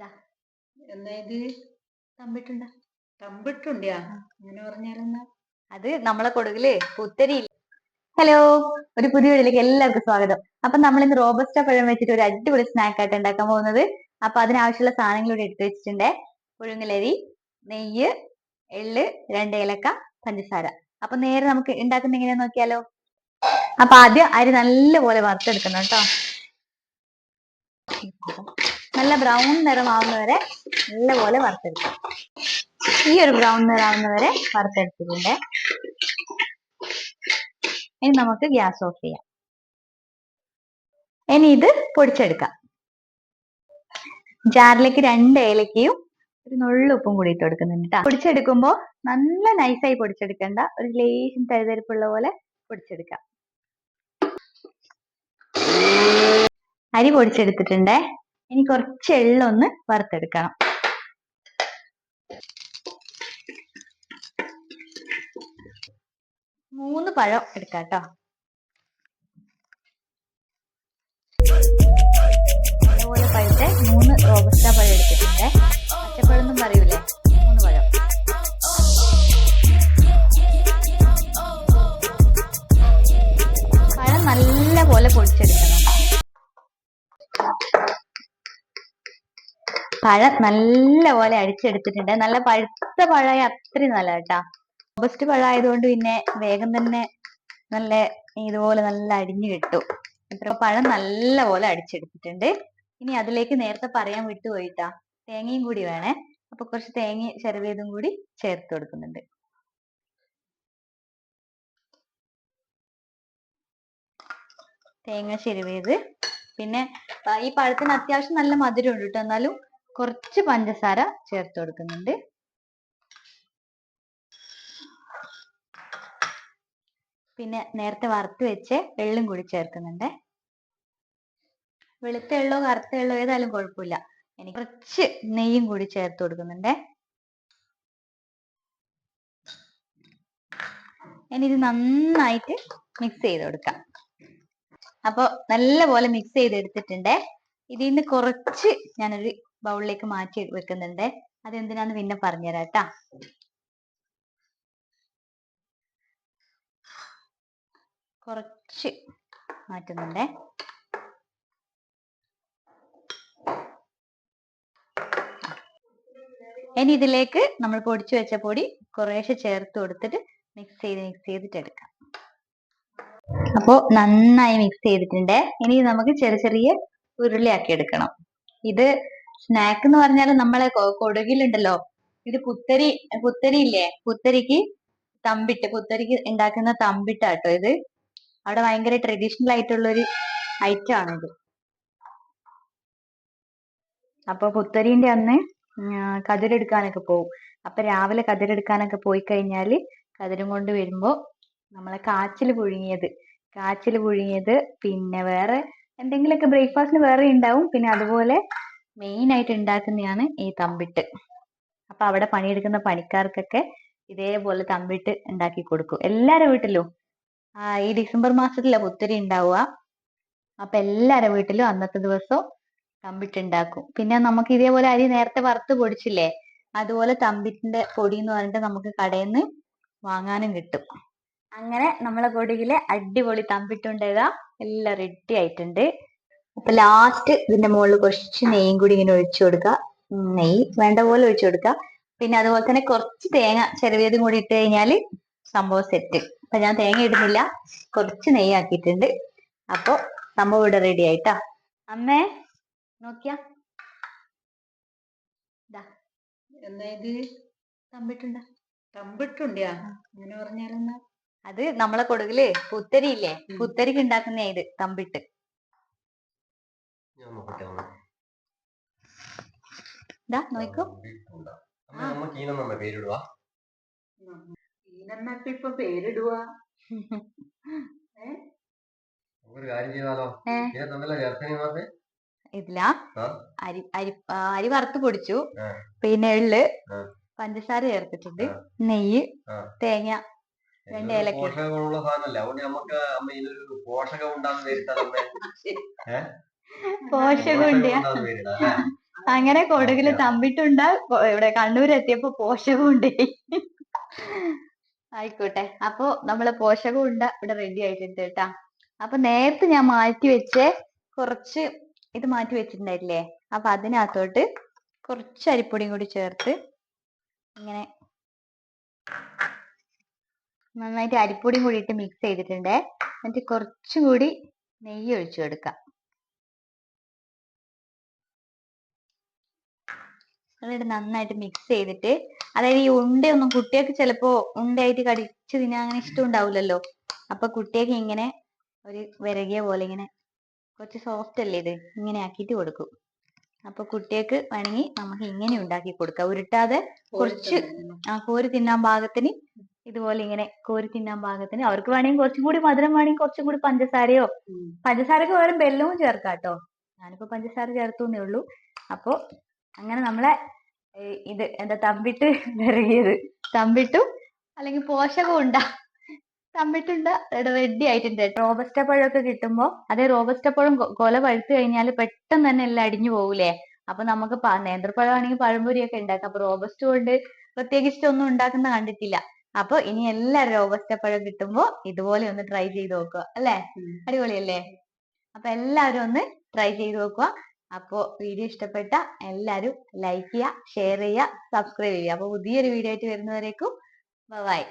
ദാ. എന്താ ഇത്? തമ്പിട്ടുണ്ട? തമ്പിട്ടുണ്ടിയാ? അങ്ങനെ പറഞ്ഞാലെന്നാ അത് നമ്മളെ കൊടുകിൽ പുത്തരി ഹലോ ഒരു പുതിയ വീഡിയോയിലേക്ക് എല്ലാവർക്കും സ്വാഗതം. അപ്പൊ നമ്മൾ ഇന്ന് റോബസ്റ്റ പഴം വെച്ചിട്ട് ഒരു അടിപൊളി സ്നാക്ക് ആയിട്ട് ഉണ്ടാക്കാൻ പോകുന്നത്. അപ്പൊ അതിനാവശ്യമുള്ള സാധനങ്ങൾ ഇവിടെ എടുത്തു വെച്ചിട്ടുണ്ട്. പുഴുങ്ങലരി നെയ്യ് എള്ള് രണ്ട് ഏലക്ക പഞ്ചസാര. അപ്പൊ നേരെ നമുക്ക് ഉണ്ടാക്കുന്ന എങ്ങനെയാന്ന് നോക്കിയാലോ? അപ്പൊ ആദ്യം അരി നല്ലപോലെ വറുത്തെടുക്കണം കേട്ടോ. നല്ല ബ്രൗൺ നിറമാവുന്നവരെ നല്ലപോലെ വറുത്തെടുക്കാം. ഈ ഒരു ബ്രൗൺ നിറാവുന്നവരെ വറുത്തെടുത്തിട്ടുണ്ട്. ഇനി നമുക്ക് ഗ്യാസ് ഓഫ് ചെയ്യാം. ഇനി ഇത് പൊടിച്ചെടുക്കാം. ജാറിലേക്ക് രണ്ട് ഏലക്കയും ഒരു നുള്ളു ഉപ്പും കൂടി ഇട്ട് കൊടുക്കുന്നുണ്ട് ട്ടാ. പൊടിച്ചെടുക്കുമ്പോ നല്ല നൈസായി പൊടിച്ചെടുക്കണ്ട ഒരു ലേശം തഴുതരിപ്പുള്ള പോലെ പൊടിച്ചെടുക്കാം. അരി പൊടിച്ചെടുത്തിട്ടുണ്ട്. ഇനി കുറച്ച് എള്ളൊന്ന് വറുത്തെടുക്കണം. മൂന്ന് പഴം എടുക്കാട്ടോ കേട്ടോ അതുപോലെ പഴുത്തെ മൂന്ന് റോബസ്റ്റ പഴം എടുത്തിട്ടുണ്ട്. പച്ചപ്പഴം എന്നും പറയൂലേ? മൂന്ന് പഴം. പഴം നല്ല പോലെ പൊടിച്ചെടുക്കണം. പഴം നല്ല പോലെ അടിച്ചെടുത്തിട്ടുണ്ട്. നല്ല പഴുത്ത പഴയ അത്രയും നല്ല കേട്ടാ. ഓഗസ്റ്റ് പഴമായതുകൊണ്ട് പിന്നെ വേഗം തന്നെ നല്ല ഇതുപോലെ നല്ല അടിഞ്ഞു കിട്ടും. ഇപ്പൊ പഴം നല്ല പോലെ അടിച്ചെടുത്തിട്ടുണ്ട്. ഇനി അതിലേക്ക് നേരത്തെ പറയാൻ വിട്ടുപോയിട്ടാ തേങ്ങയും കൂടി വേണേ. അപ്പൊ കുറച്ച് തേങ്ങ ചെറുവേതും കൂടി ചേർത്ത് കൊടുക്കുന്നുണ്ട്. തേങ്ങ ചെരുവേത് പിന്നെ ഈ പഴത്തിന് അത്യാവശ്യം നല്ല മധുരം ഉണ്ട് കേട്ടോ. എന്നാലും കുറച്ച് പഞ്ചസാര ചേർത്ത് കൊടുക്കുന്നുണ്ട്. പിന്നെ നേരത്തെ വറുത്ത് വെച്ച് എള്ളും കൂടി ചേർക്കുന്നുണ്ട്. വെളുത്ത എള്ളോ കറുത്ത എള്ളോ ഏതായാലും കുഴപ്പമില്ല. എനിക്ക് കുറച്ച് നെയ്യും കൂടി ചേർത്ത് കൊടുക്കുന്നുണ്ട്. ഇനി ഇത് നന്നായിട്ട് മിക്സ് ചെയ്ത് കൊടുക്കാം. അപ്പൊ നല്ലപോലെ മിക്സ് ചെയ്ത് എടുത്തിട്ടുണ്ട് ഇതിൽ നിന്ന് കുറച്ച് ഞാനൊരു ബൗളിലേക്ക് മാറ്റി വെക്കുന്നുണ്ട്. അതെന്തിനാന്ന് പിന്നെ പറഞ്ഞുതരാം കേട്ടാ കുറച്ച് മാറ്റുന്നുണ്ടേ. ഇനി ഇതിലേക്ക് നമ്മൾ പൊടിച്ചു വെച്ച പൊടി കുറേശ്ശെ ചേർത്ത് കൊടുത്തിട്ട് മിക്സ് ചെയ്ത് മിക്സ് ചെയ്തിട്ട് എടുക്കാം. അപ്പോ നന്നായി മിക്സ് ചെയ്തിട്ടുണ്ട്. ഇനി നമുക്ക് ചെറിയ ചെറിയ ഉരുളിയാക്കി എടുക്കണം. ഇത് സ്നാക്ക് എന്ന് പറഞ്ഞാൽ നമ്മളെ കൊടുകിലുണ്ടല്ലോ. ഇത് പുത്തരി പുത്തരി ഇല്ലേ പുത്തരിക്ക് തമ്പിട്ട് പുത്തരിക്ക് ഉണ്ടാക്കുന്ന തമ്പിട്ടാട്ടോ ഇത്. അവിടെ ഭയങ്കര ട്രഡീഷണൽ ആയിട്ടുള്ള ഒരു ഐറ്റം ആണ് ഇത്. അപ്പൊ പുത്തരിന്റെ അന്ന് കതിരെടുക്കാനൊക്കെ പോകും അപ്പൊ രാവിലെ കതിരെടുക്കാനൊക്കെ പോയി കഴിഞ്ഞാൽ കതിരും കൊണ്ട് വരുമ്പോ നമ്മളെ കാച്ചിൽ പുഴുങ്ങിയത്. കാച്ചിൽ പുഴുങ്ങിയത് പിന്നെ വേറെ എന്തെങ്കിലുമൊക്കെ ബ്രേക്ക്ഫാസ്റ്റിന് വേറെ ഉണ്ടാവും പിന്നെ അതുപോലെ മെയിൻ ആയിട്ട് ഉണ്ടാക്കുന്നതാണ് ഈ തമ്പിട്ട്. അപ്പൊ അവിടെ പണിയെടുക്കുന്ന പണിക്കാർക്കൊക്കെ ഇതേപോലെ തമ്പിട്ട് ഉണ്ടാക്കി കൊടുക്കും. എല്ലാരെ വീട്ടിലും ഈ ഡിസംബർ മാസത്തിലെ പുത്തരി ഉണ്ടാവുക അപ്പൊ എല്ലാരെ വീട്ടിലും അന്നത്തെ ദിവസം തമ്പിട്ട് ഉണ്ടാക്കും പിന്നെ നമുക്ക് ഇതേപോലെ അരി നേരത്തെ വറുത്ത് പൊടിച്ചില്ലേ അതുപോലെ തമ്പിട്ടിന്റെ പൊടി എന്ന് പറഞ്ഞിട്ട് നമുക്ക് കടയിൽ നിന്ന് വാങ്ങാനും കിട്ടും. അങ്ങനെ നമ്മളെ കൊടിയിലെ അടിപൊളി തമ്പിട്ടുണ്ടേക എല്ലാം റെഡി ആയിട്ടുണ്ട്. അപ്പൊ ലാസ്റ്റ് ഇതിന്റെ മുകളിൽ കുറച്ച് നെയ്യും കൂടി ഇങ്ങനെ ഒഴിച്ചു കൊടുക്കുക നെയ്യ് വേണ്ട പോലെ ഒഴിച്ചു കൊടുക്കുക പിന്നെ അതുപോലെ തന്നെ കുറച്ച് തേങ്ങ ചെറിയതും കൂടി ഇട്ട് കഴിഞ്ഞാൽ സംഭവം സെറ്റ് അപ്പൊ ഞാൻ തേങ്ങ ഇടുന്നില്ല. കുറച്ച് നെയ്യ് ആക്കിയിട്ടുണ്ട്. അപ്പൊ സംഭവം ഇവിടെ റെഡി ആയിട്ടാ. അമ്മേ നോക്കിയാ. അത് നമ്മളെ കൊടുകിൽ പുത്തരി ഇല്ലേ പുത്തരിക്ക് ഉണ്ടാക്കുന്ന ഇത് തമ്പിട്ട്. ഞാൻ നോക്കട്ടെ നോക്കൂ. അമ്മ പേരിടുക ഇപ്പൊ കാര്യം ചെയ്താലോ. ഇതിനെ ചേർക്കണേ ഇതിലാ? അരി അരി അരി വറുത്ത് പൊടിച്ചു. പിന്നെ എള്ള് പഞ്ചസാര ചേർത്തിട്ടുണ്ട്. നെയ്യ് തേങ്ങ രണ്ട് ഏലക്ക. പോഷകമുള്ള സാധനമല്ല? അതുകൊണ്ട് നമുക്ക് അമ്മ ഇതിനൊരു പോഷകം ഉണ്ടാന്ന് പേരിട്ടാൽ അമ്മ പോഷകം ഉണ്ട്. ഉണ്ടാന്ന് പേരിടാം അല്ലേ അങ്ങനെ കൊടുകിൽ തമ്പിട്ടുണ്ട് ഇവിടെ കണ്ണൂർ എത്തിയപ്പോ പോഷകമുണ്ട് ആയിക്കോട്ടെ. അപ്പൊ നമ്മളെ പോഷകമുണ്ട് ഇവിടെ റെഡി ആയിട്ടുണ്ട് കേട്ടാ. അപ്പൊ നേരത്തെ ഞാൻ മാറ്റി വെച്ച് കുറച്ച് ഇത് മാറ്റി വെച്ചിട്ടുണ്ടായില്ലേ? അപ്പൊ അതിനകത്തോട്ട് കുറച്ച് അരിപ്പൊടിയും കൂടി ചേർത്ത് ഇങ്ങനെ നന്നായിട്ട് അരിപ്പൊടിയും കൂടി ഇട്ട് മിക്സ് ചെയ്തിട്ടുണ്ട്. എന്നിട്ട് കുറച്ചും കൂടി നെയ്യ് ഒഴിച്ചു കൊടുക്കാം. എന്നിട്ട് നന്നായിട്ട് മിക്സ് ചെയ്തിട്ട് അതായത് ഈ ഉണ്ടയൊന്നും കുട്ടികൾക്ക് ചിലപ്പോ ഉണ്ടയായിട്ട് കടിച്ചു തിന്നാൻ അങ്ങനെ ഇഷ്ടം ഉണ്ടാവില്ലല്ലോ അപ്പൊ കുട്ടികൾക്ക് ഇങ്ങനെ ഒരു വിരകിയ പോലെ ഇങ്ങനെ കുറച്ച് സോഫ്റ്റ് അല്ലേ ഇത്? ഇങ്ങനെ ആക്കിയിട്ട് കൊടുക്കും. അപ്പൊ കുട്ടികൾക്ക് വേണമെങ്കിൽ നമുക്ക് ഇങ്ങനെ ഉണ്ടാക്കി കൊടുക്കാം. ഉരുട്ടാതെ കുറച്ച് ആ കോരി തിന്നാൻ പാകത്തിന് ഇതുപോലെ ഇങ്ങനെ കോരി തിന്നാൻ പാകത്തിന് അവർക്ക് വേണമെങ്കിൽ കുറച്ചും കൂടി മധുരം വേണമെങ്കിൽ കുറച്ചും കൂടി പഞ്ചസാരയോ പഞ്ചസാരക്ക് പകരം ബെല്ലവും ചേർക്കാം കേട്ടോ. ഞാനിപ്പോ പഞ്ചസാര ചേർത്തുന്നേ ഉള്ളൂ. അപ്പൊ അങ്ങനെ നമ്മളെ ഇത് എന്താ തമ്പിട്ട് വിറകിയത്. തമ്പിട്ടും അല്ലെങ്കിൽ പോഷകം ഉണ്ടാ തമ്പിട്ടുണ്ട് റെഡി ആയിട്ടുണ്ട്. റോബസ്റ്റ പഴമൊക്കെ കിട്ടുമ്പോ അതേ റോബസ്റ്റ പഴം കൊല പഴുത്ത് കഴിഞ്ഞാൽ പെട്ടെന്ന് തന്നെ എല്ലാം അടിഞ്ഞു പോകൂലേ? അപ്പൊ നമുക്ക് നേന്ത്രപ്പഴം ആണെങ്കിൽ പഴംപൊരിയൊക്കെ ഉണ്ടാക്കാം. അപ്പൊ റോബസ്റ്റ് കൊണ്ട് പ്രത്യേകിച്ച് ഒന്നും ഉണ്ടാക്കുന്ന കണ്ടിട്ടില്ല. അപ്പൊ ഇനി എല്ലാ റോബസ്റ്റ പഴം കിട്ടുമ്പോ ഇതുപോലെ ഒന്ന് ട്രൈ ചെയ്ത് നോക്കുക. അല്ലേ? അടിപൊളിയല്ലേ? അപ്പൊ എല്ലാവരും ഒന്ന് ട്രൈ ചെയ്ത് നോക്കുക. അപ്പോ വീഡിയോ ഇഷ്ടപ്പെട്ട എല്ലാവരും ലൈക്ക് ചെയ്യുക ഷെയർ ചെയ്യുക സബ്സ്ക്രൈബ് ചെയ്യുക. അപ്പൊ പുതിയൊരു വീഡിയോ ആയിട്ട് വരുന്നവരേക്കും ബൈ